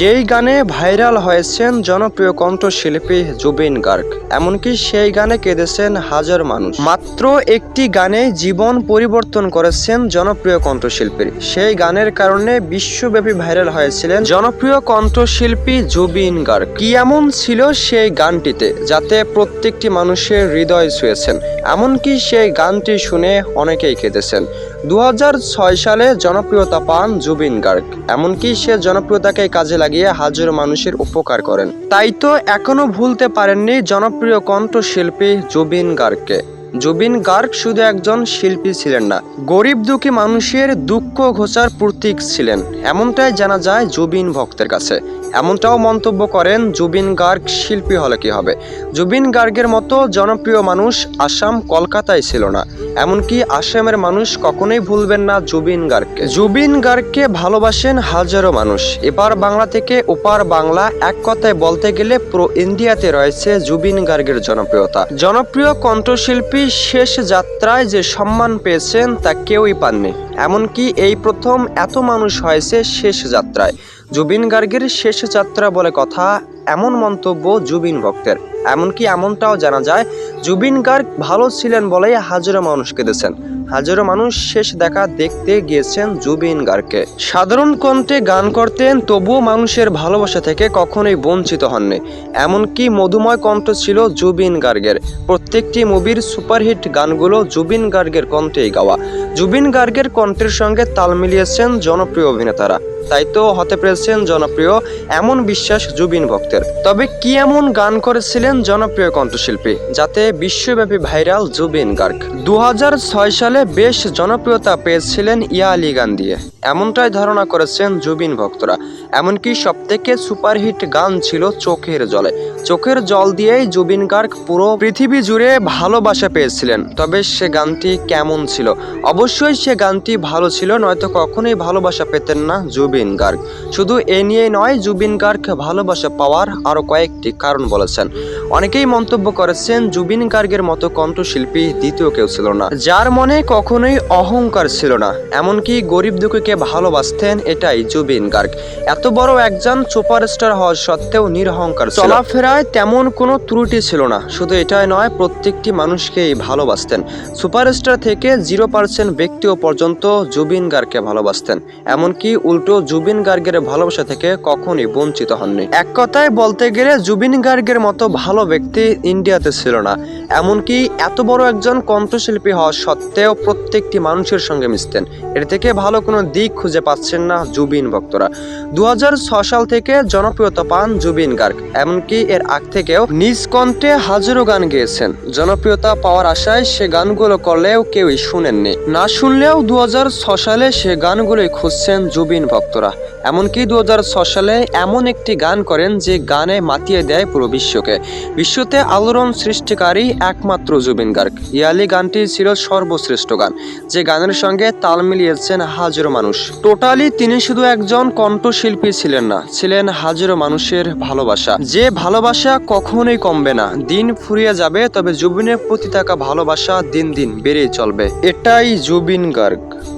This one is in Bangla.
যেই গানে ভাইরাল হয়েছেন জনপ্রিয় কণ্ঠশিল্পী জুবিন গার্গ, এমনকি সেই গানে কেঁদেছেন হাজার মানুষ। মাত্র একটি গানে জীবন পরিবর্তন করেছেন জনপ্রিয় কণ্ঠশিল্পীর সেই গানের কারণে বিশ্বব্যাপী ভাইরাল হয়েছিলেন জনপ্রিয় কণ্ঠশিল্পী জুবিন গার্গ। কি এমন ছিল সেই গানটিতে যাতে প্রত্যেকটি মানুষের হৃদয় ছুঁয়েছেন? এমনকি সেই গানটি শুনে অনেকেই কেঁদেছেন। দু হাজার ছয় সালে জনপ্রিয়তা পান জুবিন গার্গ। এমনকি সে জনপ্রিয়তাকে কাজে লাগিয়ে হাজারো মানুষের উপকার করেন। তাই তো এখনও ভুলতে পারেননি জনপ্রিয় কণ্ঠশিল্পী জুবিন গার্গকে। জুবিন গার্গ শুধু একজন শিল্পী ছিলেন না, গরিব দুঃখী মানুষের দুঃখ ঘোচার প্রতীক ছিলেন। এমনটাই জানা যায় জুবিন ভক্তের কাছে। এমনটাও মন্তব্য করেন জুবিন গার্গ শিল্পী হলে কি হবে? জুবিন গার্গের মতো জনপ্রিয় মানুষ আসাম কলকাতায় ছিল না। এমনকি আসামের মানুষ কখনোই ভুলবেন না জুবিন গার্গকে। জুবিন গার্গকে ভালোবাসেন হাজারো মানুষ। এপার বাংলা থেকে ওপার বাংলা এক কথায় বলতে গেলে প্রো ইন্ডিয়াতে রয়েছে জুবিন গার্গের জনপ্রিয়তা। জনপ্রিয় কণ্ঠশিল্পী শেষ যাত্রায় যে সম্মান পেয়েছেন তা কেউই পাননি। এমনকি এই প্রথম এত মানুষ হয়েছে শেষ যাত্রায়। জুবিন গার্গের শেষ যাত্রা বলে কথা এমন মন্তব্য জুবিন ভক্তের। এমনকি এমনটাও জানা যায়, জুবিন গার্গ ভালো ছিলেন বলেই হাজারো মানুষকে কেঁদেছেন। হাজারো মানুষ শেষ দেখা দেখতে গিয়েছেন জুবিন গার্গকে। সাধারণ কণ্ঠে গান করতেন, তবুও মানুষের ভালোবাসা থেকে কখনোই বঞ্চিত হননি। এমনকি মধুময় কণ্ঠ ছিল জুবিন গার্গের। প্রত্যেকটি মুভির সুপারহিট গানগুলো জুবিন গার্গের কণ্ঠেই গাওয়া। জুবিন গার্গের কণ্ঠের সঙ্গে তাল মিলিয়েছেন জনপ্রিয় অভিনেতারা। তো হতে পেরেছেন জনপ্রিয় এমন বিশ্বাস জুবিন ভক্তের। তবে কি এমন গান করেছিলেন জনপ্রিয় কণ্ঠশিল্পী যাতে বিশ্বব্যাপী ভাইরাল জুবিন গার্গ? দু সালে বেশ জনপ্রিয়তা পেয়েছিলেন ইয়া আলী গান দিয়ে এমনটাই ধারণা করেছেন জুবিন ভক্তরা। এমনকি সবথেকে সুপারহিট গান ছিল চোখের জলে। চোখের জল দিয়েই জুবিন গার্গ পুরো পৃথিবী জুড়ে ভালোবাসা পেয়েছিলেন। তবে সে গানটি কেমন ছিল? অবশ্যই সে গানটি ভালো ছিল, নয়তো কখনোই ভালোবাসা পেতেন না জুবিন। গার্গ। শুধু এ নিয়ে নয় জুবিন গার্গ ভালোবাসা পাওয়ার আরও কয়েকটি কারণ বলেছেন। অনেকেই মন্তব্য করেছেন জুবিন গার্গের মতো কণ্ঠশিল্পী দ্বিতীয় কেউ ছিল না। যার মনে কখনোই অহংকার ছিল না। এমনকি গরিব দুঃখীকে ভালোবাসতেন এটাই জুবিন গার্গ। এত বড় একজন সুপারস্টার হওয়া সত্ত্বেও নিরহংকার চলাফেরায় তেমন কোনো ত্রুটি ছিল না। শুধু এটাই নয়, প্রত্যেকটি মানুষকেই ভালোবাসতেন। সুপারস্টার থেকে জিরো পার্সেন্ট ব্যক্তিও পর্যন্ত জুবিন গার্গকে ভালোবাসতেন। এমনকি উল্টো জুবিন গার্গের ভালোবাসা থেকে কখনই বঞ্চিত হননি। এক কথায় বলতে গেলে জুবিন গার্গের মতো ভালো ব্যক্তি ইন্ডিয়াতে ছিল না। এমনকি এত বড় একজন কণ্ঠশিল্পী হওয়া সত্ত্বেও প্রত্যেকটি মানুষের সঙ্গে মিশতেন। এর থেকে ভালো কোনো দিক খুঁজে পাচ্ছেন না জুবিন ভক্তরা। দু সাল থেকে জনপ্রিয়তা পান জুবিন গার্গ। এমনকি এর আগ থেকেও নিজ কণ্ঠে হাজারো গান গেয়েছেন। জনপ্রিয়তা পাওয়ার আশায় সে গানগুলো করলেও কেউই শুনেননি। না শুনলেও দু সালে সে গানগুলোই খুঁজছেন জুবিন ভক্তরা। এমনকি দু সালে এমন একটি গান করেন যে গানে মাতিয়ে দেয় পুরো বিশ্বকে। বিশ্বতে আলোড়ন সৃষ্টিকারী একমাত্র জুবিন গার্গ। ইয়ালি গানটি ছিল সর্বশ্রেষ্ঠ গান। যে গানের সঙ্গে তাল মিলিয়েছেন হাজারো মানুষ। টোটালি তিনি শুধু একজন কণ্ঠশিল্পী ছিলেন না, ছিলেন হাজারো মানুষের ভালোবাসা। যে ভালোবাসা কখনোই কমবে না। দিন ফুরিয়ে যাবে, তবে জুবিনের প্রতি থাকা ভালোবাসা দিন দিন বেড়েই চলবে। এটাই জুবিন গার্গ।